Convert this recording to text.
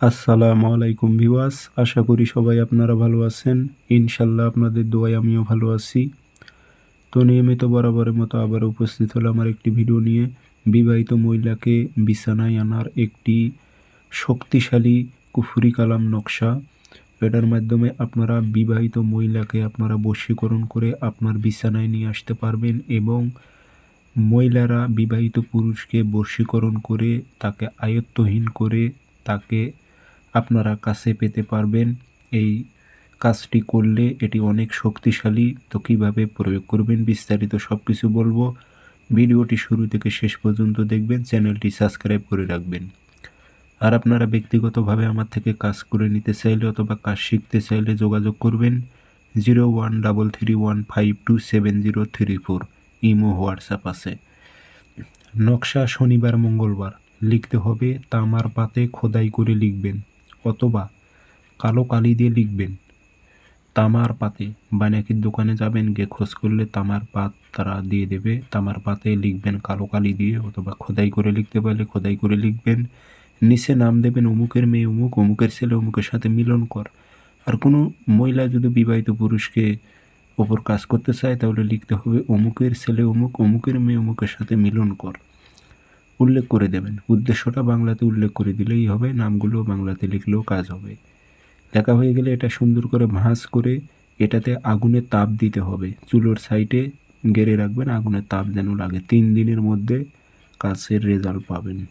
আসসালামু আলাইকুম ভিওয়াস আশা করি সবাই আপনারা ভালো আছেন। ইনশাল্লাহ আপনাদের দোয়ায় আমিও ভালো আছি। তো নিয়মিত বরাবরের মতো আবার উপস্থিত হলো আমার একটি ভিডিও নিয়ে। বিবাহিত মহিলাকে বিছানায় আনার একটি শক্তিশালী কুফুরি কালাম নকশা। এটার মাধ্যমে আপনারা বিবাহিত মহিলাকে আপনারা বশীকরণ করে আপনার বিছানায় নিয়ে আসতে পারবেন এবং মহিলারা বিবাহিত পুরুষকে বশীকরণ করে তাকে আয়ত্তহীন করে তাকে আপনারা কাছে পেতে পারবেন। এই কাজটি করলে এটি অনেক শক্তিশালী। তো কীভাবে প্রয়োগ করবেন বিস্তারিত সব কিছু বলব। ভিডিওটি শুরু থেকে শেষ পর্যন্ত দেখবেন, চ্যানেলটি সাবস্ক্রাইব করে রাখবেন। আর আপনারা ব্যক্তিগতভাবে আমার থেকে কাজ করে নিতে চাইলে অথবা কাজ শিখতে চাইলে যোগাযোগ করবেন। Zero one double three one five two seven zero three four. Imo, WhatsApp আছে। নকশা শনিবার, মঙ্গলবার। লিখতে হবে, তামার পাতে খোদাই করে লিখবেন। অথবা কালো কালি দিয়ে লিখবেন। তামার পাতে বানাকির দোকানে যাবেন, গিয়ে খোঁজ করলে তামার পাত তারা দিয়ে দেবে। তামার পাতে লিখবেন কালো কালি দিয়ে অথবা খোদাই করে লিখতে পারলে খোদাই করে লিখবেন। নিচে নাম দেবেন অমুকের মেয়ে অমুক, অমুকের ছেলে অমুকের সাথে মিলন কর। আর কোনো মহিলা যদি বিবাহিত পুরুষকে ওপর কাজ করতে চায়, তাহলে লিখতে হবে অমুকের ছেলে অমুক, অমুকের মেয়ে অমুকের সাথে মিলন কর। উল্লেখ করে দেবেন। উদ্দেশ্যটা বাংলাতে উল্লেখ করে দিলেই হবে নামগুলো বাংলাতে লিখলেও কাজ হবে। লেখা হয়ে গেলে এটা সুন্দর করে ভাঁজ করে এটাতে আগুনে তাপ দিতে হবে। চুলোর সাইডে গেড়ে রাখবেন, আগুনের তাপ যেন লাগে। তিন দিনের মধ্যে কাজের রেজাল্ট পাবেন।